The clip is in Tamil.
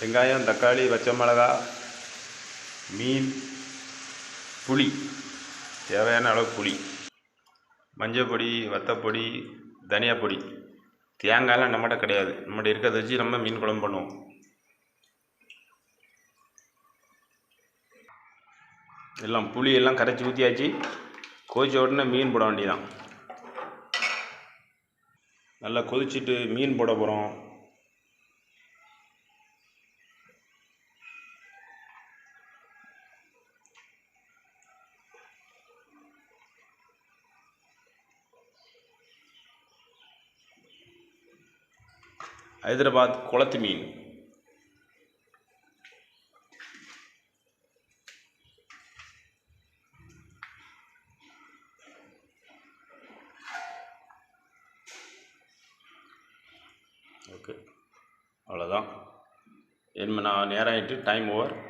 வெங்காயம் தக்காளி பச்சை மிளகா மீன் புளி. தேவையான அளவு புளி. மஞ்சள் பொடி வத்தப்பொடி தனியா பொடி. தேங்காயெலாம் நம்மகிட்ட கிடையாது. நம்மகிட்ட இருக்கிறத வச்சு நம்ம மீன் குழம்பு பண்ணுவோம். எல்லாம் புளி எல்லாம் கரைச்சி ஊற்றியாச்சு கொதிச்ச உடனே மீன் போட வேண்டியதான் நல்லா கொதிச்சிட்டு மீன் போட போகிறோம் ஹைதராபாத் குளத்து மீன். ஓகே. அவ்வளோதான் என்ன நான் நேராகிட்டு ஆகிட்டு டைம் ஓவர்